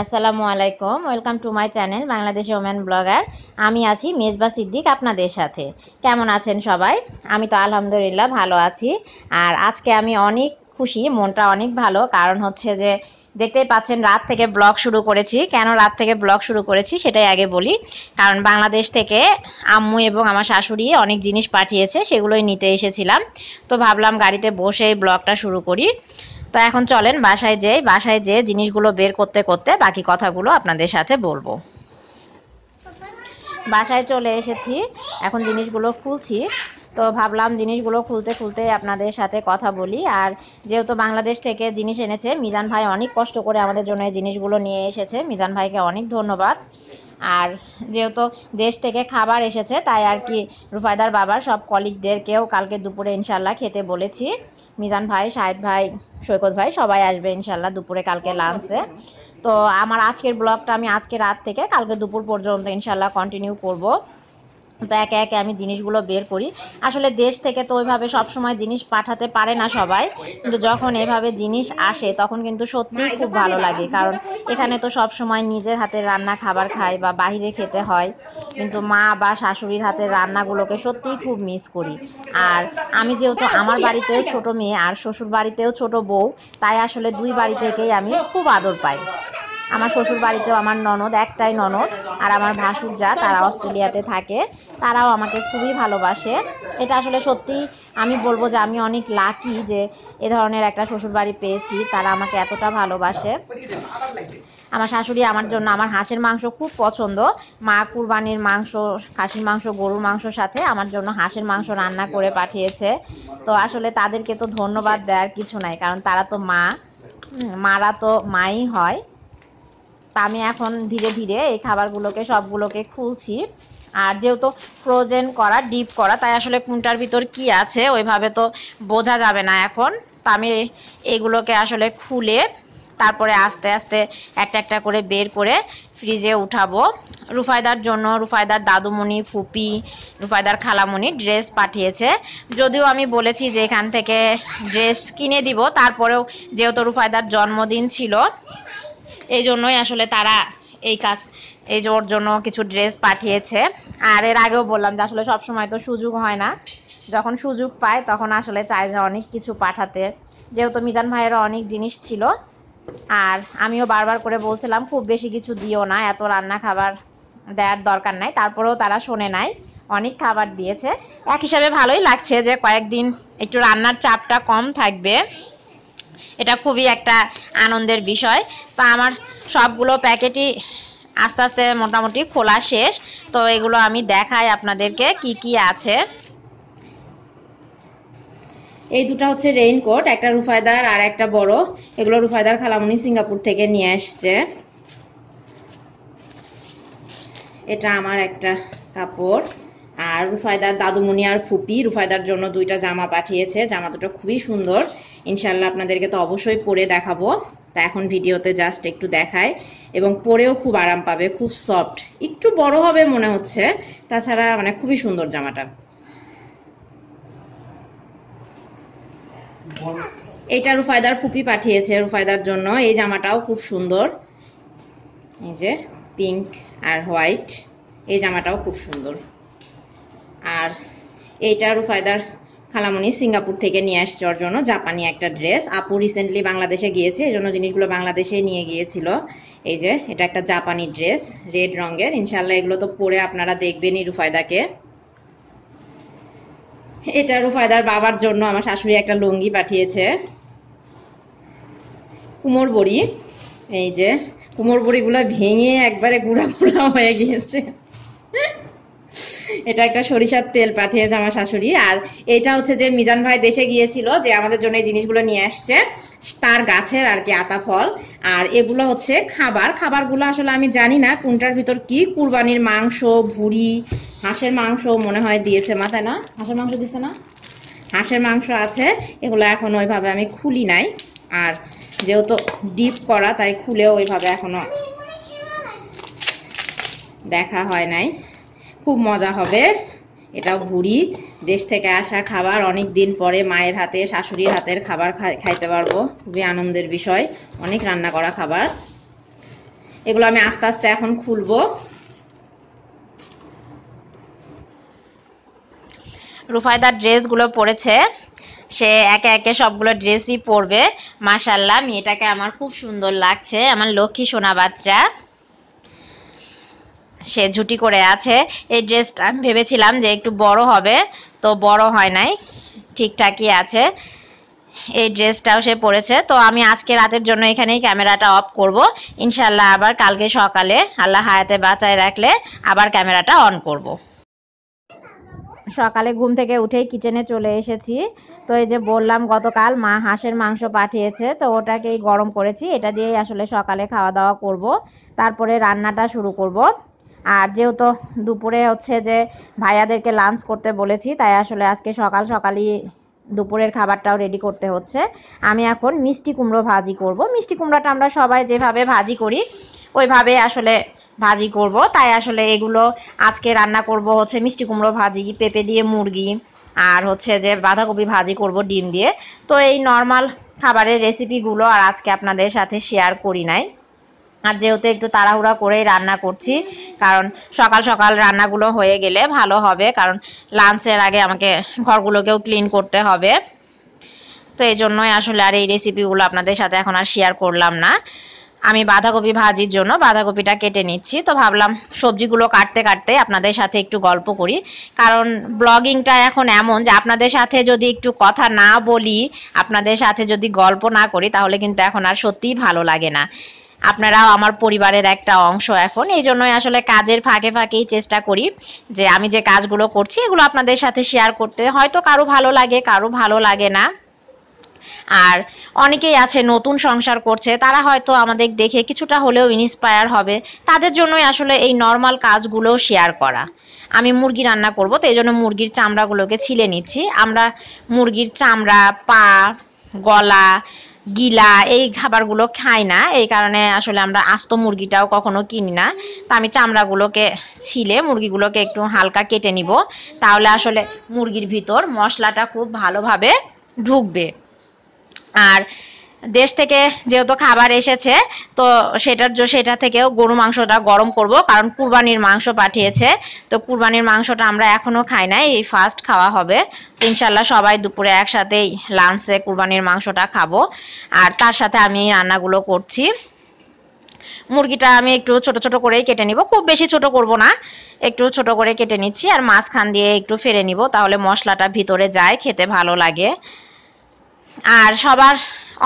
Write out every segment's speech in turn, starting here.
আসসালামু আলাইকুম, welcome to my channel Bangladeshi woman blogger. আমি আছি মেজবা সিদ্দিক আপনাদের সাথে। কেমন আছেন সবাই? আমি তো আলহামদুলিল্লাহ ভালো আছি। আর আজকে আমি অনেক খুশি, মনটা অনেক ভালো। কারণ হচ্ছে যে, দেখতেই পাচ্ছেন রাত থেকে ব্লগ শুরু করেছি। কেন রাত থেকে ব্লগ শুরু করেছি সেটাই আগে বলি। কারণ বাংলাদেশ থেকে আম্মু এবং আমার শাশুড়ি অনেক জিনিস পাঠিয়েছে, সেগুলোই নিতে এসেছিলাম। তো ভাবলাম গাড়িতে বসে ব্লগটা শুরু করি। তো এখন চলেন বাসায় যেয়ে বাসায় যেয়ে জিনিসগুলো বের করতে করতে বাকি কথাগুলো আপনাদের সাথে বলব। বাসায় চলে এসেছি, এখন জিনিসগুলো খুলছি। তো ভাবলাম জিনিসগুলো খুলতে খুলতে আপনাদের সাথে কথা বলি। আর যেহেতু বাংলাদেশ থেকে জিনিস এনেছে, মিজান ভাই অনেক কষ্ট করে আমাদের জন্য এই জিনিসগুলো নিয়ে এসেছে। মিজান ভাইকে অনেক ধন্যবাদ। আর যেহেতু দেশ থেকে খাবার এসেছে, তাই আর কি রুফায়দার বাবার সব কলিগদেরকেও কালকে দুপুরে ইনশাল্লাহ খেতে বলেছি। মিজান ভাই শাহেদ ভাই সৈকত ভাই সবাই আসবে ইনশাল্লাহ দুপুরে কালকে লাঞ্চে তো আমার আজকের ব্লগটা আমি আজকে রাত থেকে কালকে দুপুর পর্যন্ত ইনশাল্লাহ কন্টিনিউ করব। তো একে একে আমি জিনিসগুলো বের করি। আসলে দেশ থেকে তো ওইভাবে সবসময় জিনিস পাঠাতে পারে না সবাই। কিন্তু যখন এভাবে জিনিস আসে, তখন কিন্তু সত্যিই খুব ভালো লাগে। কারণ এখানে তো সব সময় নিজের হাতে রান্না খাবার খাই বা বাহিরে খেতে হয়। কিন্তু মা বা শাশুড়ির হাতের রান্নাগুলোকে সত্যিই খুব মিস করি। আর আমি যেহেতু আমার বাড়িতেও ছোট মেয়ে আর শ্বশুর বাড়িতেও ছোট বউ, তাই আসলে দুই বাড়ি থেকেই আমি খুব আদর পাই। আমার শ্বশুর বাড়িতেও আমার ননদ, একটাই ননদ আর আমার ভাসুর যা, তারা অস্ট্রেলিয়াতে থাকে। তারাও আমাকে খুবই ভালোবাসে। এটা আসলে সত্যি আমি বলব যে আমি অনেক লাকি যে এ ধরনের একটা শ্বশুর বাড়ি পেয়েছি। তারা আমাকে এতটা ভালোবাসে। আমার শাশুড়ি আমার জন্য, আমার হাঁসের মাংস খুব পছন্দ। মা কুরবানির মাংস, খাসির মাংস, গরুর মাংসর সাথে আমার জন্য হাঁসের মাংস রান্না করে পাঠিয়েছে। তো আসলে তাদেরকে তো ধন্যবাদ দেওয়ার কিছু নাই, কারণ তারা তো মা। মারা তো মাই হয়। তা আমি এখন ধীরে ধীরে এই খাবারগুলোকে, সবগুলোকে খুলছি। আর যেহেতু ফ্রোজেন করা ডিপ করা, তাই আসলে কোনটার ভিতর কি আছে ওইভাবে তো বোঝা যাবে না এখন। তা আমি এগুলোকে আসলে খুলে তারপরে আস্তে আস্তে একটা একটা করে বের করে ফ্রিজে উঠাবো। রুফায়দার জন্য, রুফায়দার দাদুমণি, ফুপি, রুফায়দার খালামণি ড্রেস পাঠিয়েছে। যদিও আমি বলেছি যে এখান থেকে ড্রেস কিনে দিব, তারপরেও যেহেতু রুফায়দার জন্মদিন ছিল এই জন্যই আসলে তারা এই কাজ, এই যে ওর জন্য কিছু ড্রেস পাঠিয়েছে। আর এর আগেও বললাম যে আসলে সবসময় তো সুযোগ হয় না। যখন সুযোগ পায় তখন আসলে চায় যে অনেক কিছু পাঠাতে। যেহেতু মিজান ভাইয়েরও অনেক জিনিস ছিল। আর আমিও বারবার করে বলছিলাম, খুব বেশি কিছু দিও না, এত রান্না খাবার দেওয়ার দরকার নাই। তারপরেও তারা শোনে নাই, অনেক খাবার দিয়েছে। এক হিসাবে ভালোই লাগছে যে কয়েকদিন একটু রান্নার চাপটা কম থাকবে। এটা খুবই একটা আনন্দের বিষয়। তো আমার সবগুলো প্যাকেটই আস্তে আস্তে মোটামুটি খোলা শেষ। তো এগুলো আমি দেখাই আপনাদেরকে কি কি আছে। এই দুটো হচ্ছে রেইনকোট একটা রুফায়দার আর একটা বড়। এগুলো রুফায়দার খালামুনি সিঙ্গাপুর থেকে নিয়ে আসছে। এটা আমার একটা কাপড়। আর রুফায়দার দাদুমণি আর ফুপি, রুফায়দার জন্য দুইটা জামা পাঠিয়েছে। জামা দুটো খুবই সুন্দর। ইনশাল্লাহ আপনাদেরকে তো অবশ্যই পরে দেখাবো। তা এখন ভিডিওতে জাস্ট একটু দেখায় এবং পরেও খুব আরাম পাবে, খুব সফট একটু বড় হবে মনে হচ্ছে। তাছাড়া মানে খুবই সুন্দর জামাটা। এইটা রুফায়দার ফুপি পাঠিয়েছে রুফায়দার জন্য। এই জামাটাও খুব সুন্দর। এই যে পিঙ্ক আর হোয়াইট এই জামাটাও খুব সুন্দর। আর এইটা রুফায়দার খালামণি সিঙ্গাপুর থেকে নিয়ে আসছে ওর জন্য জাপানি একটা ড্রেস। আপু রিসেন্টলি বাংলাদেশে গিয়েছে, এই জন্য জিনিসগুলো বাংলাদেশে নিয়ে গিয়েছিল। এই যে, এটা একটা জাপানি ড্রেস, রেড রঙের। ইনশাল্লাহ এগুলো তো পরে আপনারা দেখবেনই রুফায়দাকে। এটা রুফায়দার বাবার জন্য আমার শাশুড়ি একটা লুঙ্গি পাঠিয়েছে। কুমোর বড়ি। এই যে, কুমোর বড়িগুলো ভেঙে একবারে গুঁড়া গুঁড়া হয়ে গিয়েছে। এটা একটা সরিষার তেল পাঠিয়েছে আমার শাশুড়ি। আর এটা হচ্ছে যে মিজান ভাই দেশে গিয়েছিল যে আমাদের জন্য এই জিনিসগুলো নিয়ে আসছে, তার গাছের আর কি আতা ফল। আর এগুলো হচ্ছে খাবার। খাবারগুলো আসলে আমি জানি না কোনটার ভিতর কি। কুরবানির মাংস, ভুড়ি, হাঁসের মাংস মনে হয় দিয়েছে মা, তাই না? হাঁসের মাংস দিছে না? হাঁসের মাংস আছে, এগুলো এখন ওইভাবে আমি খুলি নাই। আর যেহেতু ডিপ করা, তাই খুলেও ওইভাবে এখনও দেখা হয় নাই। খুব মজা হবে। এটাও ভুড়ি দেশ থেকে আসা খাবার অনেক দিন পরে মায়ের হাতে, শাশুড়ির হাতের খাবার খাইতে পারব। খুবই আনন্দের বিষয়। অনেক রান্না করা খাবার। এগুলো আমি আস্তে আস্তে এখন খুলবো। রুফায়দার ড্রেসগুলো পরেছে। সে একে একে সবগুলো ড্রেসই পরবে। মাশাল্লাহ মেয়েটাকে আমার খুব সুন্দর লাগছে। আমার লক্ষ্মী সোনা বাচ্চা। সে ঝুটি করে আছে। এই ড্রেসটা আমি ভেবেছিলাম যে একটু বড় হবে, তো বড় হয় নাই, ঠিকঠাকই আছে। এই ড্রেসটাও সে পরেছে। তো আমি আজকে রাতের জন্য এখানেই ক্যামেরাটা অফ করব। ইনশাল্লাহ আবার কালকে সকালে আল্লাহ হায়াতে বাঁচায় রাখলে আবার ক্যামেরাটা অন করব। সকালে ঘুম থেকে উঠেই কিচেনে চলে এসেছি। তো এই যে বললাম, গতকাল মা হাঁসের মাংস পাঠিয়েছে, তো ওটাকেই গরম করেছি। এটা দিয়েই আসলে সকালে খাওয়া দাওয়া করব। তারপরে রান্নাটা শুরু করব। আর যেহেতু দুপুরে হচ্ছে যে ভাইয়াদেরকে লাঞ্চ করতে বলেছি, তাই আসলে আজকে সকাল সকালই দুপুরের খাবারটাও রেডি করতে হচ্ছে। আমি এখন মিষ্টি কুমড়ো ভাজি করব। মিষ্টি কুমড়োটা আমরা সবাই যেভাবে ভাজি করি, ওইভাবে আসলে ভাজি করব। তাই আসলে এগুলো আজকে রান্না করব হচ্ছে মিষ্টি কুমড়ো ভাজি, পেঁপে দিয়ে মুরগি, আর হচ্ছে যে বাঁধাকপি ভাজি করব ডিম দিয়ে। তো এই নর্মাল খাবারের রেসিপিগুলো আর আজকে আপনাদের সাথে শেয়ার করি নাই। আর যেহেতু একটু তাড়াহুড়া করেই রান্না করছি, কারণ সকাল সকাল রান্নাগুলো হয়ে গেলে ভালো হবে, কারণ লাঞ্চের আগে আমাকে ঘরগুলোকেও ক্লিন করতে হবে। তো এই জন্যই আসলে আর এই রেসিপিগুলো আপনাদের সাথে এখন আর শেয়ার করলাম না। আমি বাঁধাকপি ভাজির জন্য বাঁধাকপিটা কেটে নিচ্ছি, তো ভাবলাম সবজিগুলো কাটতে কাটতে আপনাদের সাথে একটু গল্প করি। কারণ ব্লগিংটা এখন এমন যে আপনাদের সাথে যদি একটু কথা না বলি, আপনাদের সাথে যদি গল্প না করি, তাহলে কিন্তু এখন আর সত্যিই ভালো লাগে না। আপনারাও আমার পরিবারের একটা অংশ এখন। এই জন্যই আসলে কাজের ফাঁকে ফাঁকেই চেষ্টা করি যে আমি যে কাজগুলো করছি, এগুলো আপনাদের সাথে শেয়ার করতে। হয়তো কারও ভালো লাগে, কারও ভালো লাগে না। আর অনেকেই আছে নতুন সংসার করছে, তারা হয়তো আমাদের দেখে কিছুটা হলেও ইন্সপায়ার হবে। তাদের জন্যই আসলে এই নর্মাল কাজগুলো শেয়ার করা। আমি মুরগি রান্না করব, তো এই জন্য মুরগির চামড়াগুলোকে ছিলে নিচ্ছি। আমরা মুরগির চামড়া, পা, গলা গিলা এই খাবারগুলো খাই না। এই কারণে আসলে আমরা আস্ত মুরগিটাও কখনো কিনি না। তা আমি চামড়াগুলোকে ছিলে মুরগিগুলোকে একটু হালকা কেটে নিব। তাহলে আসলে মুরগির ভিতর মশলাটা খুব ভালোভাবে ঢুকবে। আর দেশ থেকে যেহেতু খাবার এসেছে, তো সেটার সেটা থেকেও গরু মাংসটা গরম করব, কারণ কুরবানির মাংস পাঠিয়েছে। তো কুরবানির মাংসটা আমরা এখনও খাই নাই, এই ফার্স্ট খাওয়া হবে। ইনশাল্লাহ সবাই দুপুরে একসাথেই লাঞ্চে কুরবানির মাংসটা খাব। আর তার সাথে আমি রান্নাগুলো করছি। মুরগিটা আমি একটু ছোট ছোট করেই কেটে নিব, খুব বেশি ছোট করব না। একটু ছোট করে কেটে নিচ্ছি আর মাঝখান দিয়ে একটু ফেরে নিব, তাহলে মশলাটা ভিতরে যায়, খেতে ভালো লাগে। আর সবার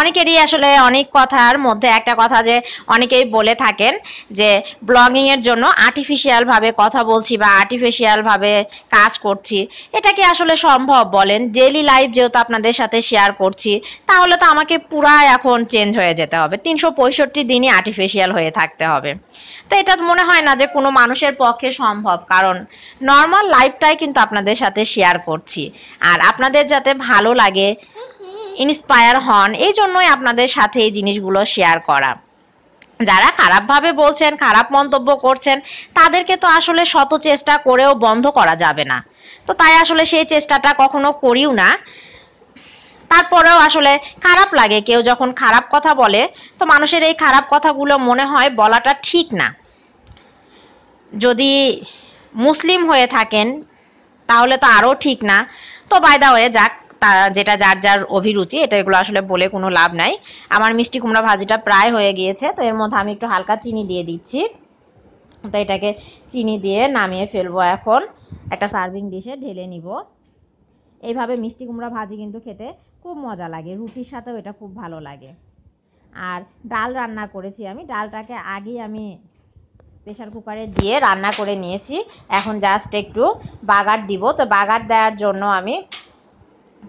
অনেকেরই আসলে অনেক কথার মধ্যে একটা কথা যে অনেকেই বলে থাকেন যে ব্লগিং এর জন্য আর্টিফিশিয়াল ভাবে কথা বলছি বা আর্টিফিশিয়াল ভাবে কাজ করছি, এটা কি আসলে সম্ভব বলেন? ডেলি লাইফ যেহেতু আপনাদের সাথে শেয়ার করছি, তাহলে তো আমাকে পুরা এখন চেঞ্জ হয়ে যেতে হবে। তিনশো পঁয়ষট্টি দিনই আর্টিফিশিয়াল হয়ে থাকতে হবে। তো এটা মনে হয় না যে কোনো মানুষের পক্ষে সম্ভব, কারণ নর্মাল লাইফটাই কিন্তু আপনাদের সাথে শেয়ার করছি। আর আপনাদের যাতে ভালো লাগে ইন্সপায়ার হন, এই জন্যই আপনাদের সাথে এই জিনিসগুলো শেয়ার করা। যারা খারাপভাবে বলছেন, খারাপ মন্তব্য করছেন, তাদেরকে তো আসলে শত চেষ্টা করেও বন্ধ করা যাবে না। তো তাই আসলে সেই চেষ্টাটা কখনো করিও না। তারপরেও আসলে খারাপ লাগে, কেউ যখন খারাপ কথা বলে, তো মানুষের এই খারাপ কথাগুলো মনে হয় বলাটা ঠিক না। যদি মুসলিম হয়ে থাকেন, তাহলে তো আরও ঠিক না। তো বায়দা হয়ে যাক তা যেটা যার যার অভিরুচি, এটা এগুলো আসলে বলে কোনো লাভ নাই। আমার মিষ্টি কুমড়া ভাজিটা প্রায় হয়ে গিয়েছে, তো এর মধ্যে আমি একটু হালকা চিনি দিয়ে দিচ্ছি। তো এটাকে চিনি দিয়ে নামিয়ে ফেলব এখন। একটা সার্ভিং ডিশে ঢেলে নিব। এইভাবে মিষ্টি কুমড়া ভাজি কিন্তু খেতে খুব মজা লাগে, রুটির সাথেও এটা খুব ভালো লাগে। আর ডাল রান্না করেছি আমি, ডালটাকে আগেই আমি প্রেশার কুকারে দিয়ে রান্না করে নিয়েছি। এখন জাস্ট একটু বাগার দিব, তো বাগার দেওয়ার জন্য আমি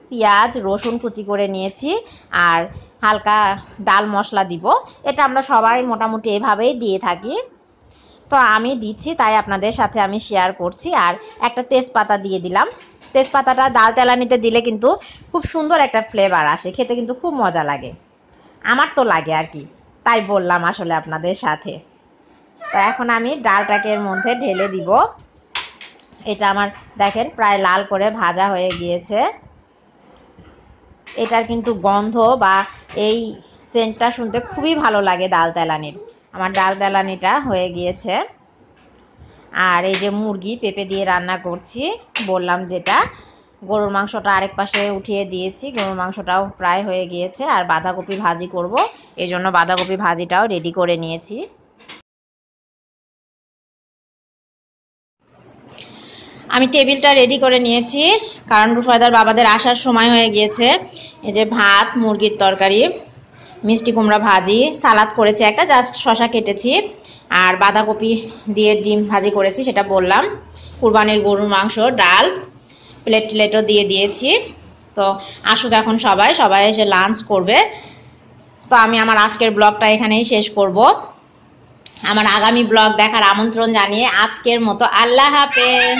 পেঁয়াজ, রসুন কুচি করে নিয়েছি আর হালকা ডাল মশলা দিব। এটা আমরা সবাই মোটামুটি এভাবেই দিয়ে থাকি। তো আমি দিচ্ছি, তাই আপনাদের সাথে আমি শেয়ার করছি। আর একটা তেজপাতা দিয়ে দিলাম। তেজপাতাটা ডাল তেলানিতে দিলে কিন্তু খুব সুন্দর একটা ফ্লেভার আসে। খেতে কিন্তু খুব মজা লাগে। আমার তো লাগে আর কি। তাই বললাম আসলে আপনাদের সাথে। তো এখন আমি ডালটাকে এর মধ্যে ঢেলে দিব। এটা আমার দেখেন প্রায় লাল করে ভাজা হয়ে গিয়েছে। এটার কিন্তু গন্ধ বা এই সেন্টটা শুনতে খুবই ভালো লাগে ডাল তেলানির। আমার ডাল দালানিটা হয়ে গিয়েছে। আর এই যে মুরগি পেঁপে দিয়ে রান্না করছি, বললাম যেটা, গরুর মাংসটা আরেক পাশে উঠিয়ে দিয়েছি, গরুর মাংসটাও প্রায় হয়ে গিয়েছে, আর বাঁধাকপি ভাজি করব এই জন্য বাঁধাকপি ভাজিটাও রেডি করে নিয়েছি। আমি টেবিলটা রেডি করে নিয়েছি, কারণ রুফায়দার বাবাদের আসার সময় হয়ে গিয়েছে। এই যে ভাত, মুরগির তরকারি, মিষ্টি কুমড়া ভাজি, সালাদ করেছি একটা জাস্ট শশা কেটেছি, আর বাঁধাকপি দিয়ে ডিম ভাজি করেছি, সেটা বললাম। কুরবানির গরুর মাংস, ডাল প্লেট প্লেটও দিয়ে দিয়েছি। তো আসুক এখন সবাই সবাই এসে লাঞ্চ করবে। তো আমি আমার আজকের ব্লগটা এখানেই শেষ করব। আমার আগামী ব্লগ দেখার আমন্ত্রণ জানিয়ে আজকের মতো আল্লাহ হাফেজ।